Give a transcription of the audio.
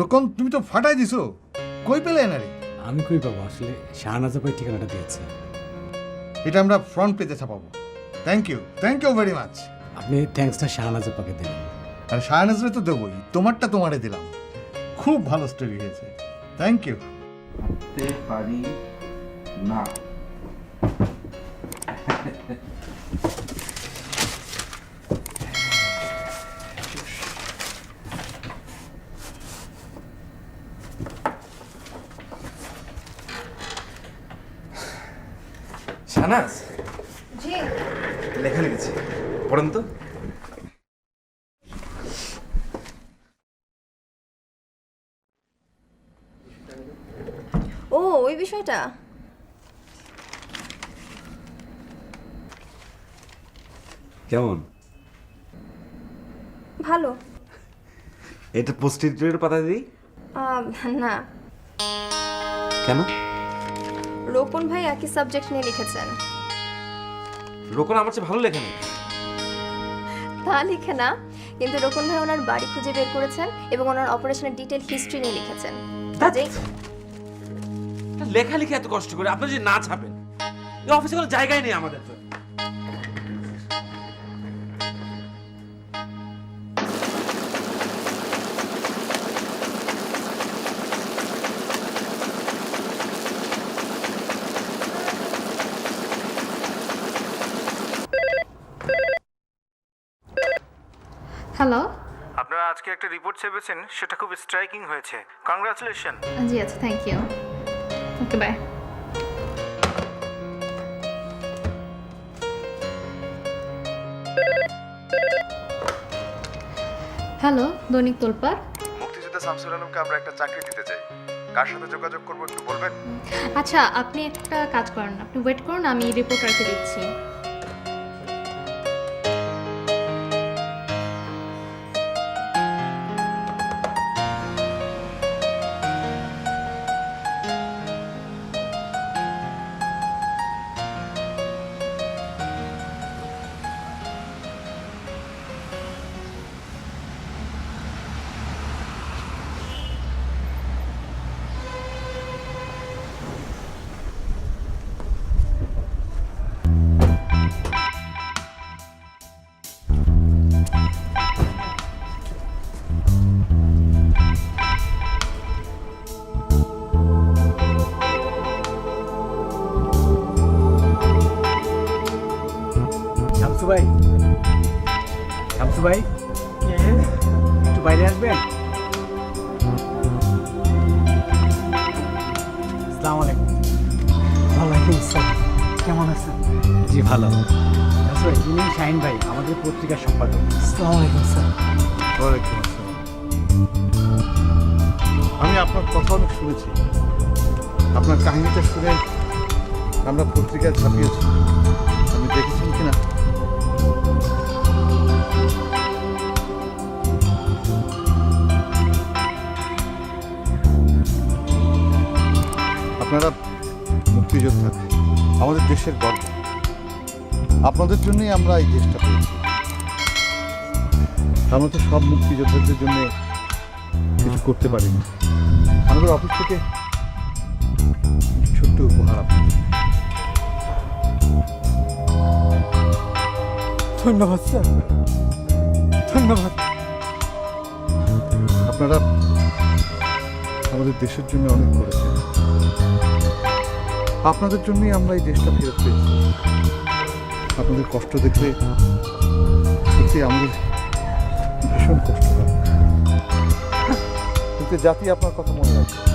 রকম তুমি তো ফাটাই দিছো। কই পেলে না রে আমি কই পাবো? আসলে শাহনাজ ভাই ঠিকানাটা দিয়েছে এটা আমরা ফ্রন্ট পেজে ছাপাবো। Thank you thank you very much আপনি থ্যাঙ্কসটা শাহনাজ আপাকে দিলেন আর শাহনাজরে তো দেবোই তোমারটা তোমারে দিলাম। খুব ভালো স্টোরি হয়েছে। থ্যাংক ইউ পারি না। শাহনাজ জি। লেখা লিখেছি পড়েন তো। ও ওই বিষয়টা? কেমন? ভালো। এটা পোস্টের পাতা দিই না। কেন? রোপন ভাই একই সাবজেক্ট নিয়ে লিখেছেন। রোপন আমার চেয়ে ভালো লেখে না তা লিখে না কিন্তু রোপন ভাই ওনার বাড়ি খুঁজে বের করেছেন এবং ওনার অপারেশনের ডিটেল হিস্ট্রি নিয়ে লিখেছেন। কাজেই লেখা লিখে এত কষ্ট করে আপনি যদি না ছাপেন এই অফিসে কোনো জায়গায় নেই আমাদের তো। হ্যালো আপনারা আজকে একটা রিপোর্ট ছেপেছেন সেটা খুব স্ট্রাইকিং হয়েছে। কংগ্রাচুলেশন জি আচ্ছা thank you okay bye hello Dainik Tolpar মুক্তিযোদ্ধা শামসুল আলমকে আমরা একটা চাকরি দিতে চাই। কার সাথে যোগাযোগ করব একটু বলবেন? আচ্ছা আপনি একটা কাজ করেন আপনি ওয়েট করুন আমি রিপোর্টারকে দিচ্ছি। শামসু ভাই। শামসু ভাই একটু বাইরে আসবেন? আসসালামু আলাইকুম। ওয়ালাইকুম আসসালাম। কেমন আছেন? জি ভালো। শামসু ভাই ইনি শাহিন ভাই আমাদের পত্রিকার সম্পাদক। আসসালামু আলাইকুম স্যার। ওয়ালাইকুম আসসালাম। আমি আপনার কথা অনেক শুনেছি। আপনার কাহিনীটা শুনে আমরা পত্রিকায় ছাপিয়েছি। আপনারা মুক্তিযোদ্ধা। আমাদের দেশের গর্ব। আপনাদের জন্যই আমরা এই দেশটা পেয়েছি। আমরা তো সব মুক্তিযোদ্ধাদের জন্য কিছু করতে পারিনি। আমাদের অফিস থেকে ছোট্ট উপহার আপনাদের। ধন্যবাদ স্যার। ধন্যবাদ। আপনারা আমাদের দেশের জন্য অনেক করেছেন আপনাদের জন্যই আমরা এই দেশটা ফেরত পেয়েছি। আপনাদের কষ্ট দেখলে সত্যি আমাদের ভীষণ কষ্ট হয়। কিন্তু জাতি আপনার কথা মনে রাখবে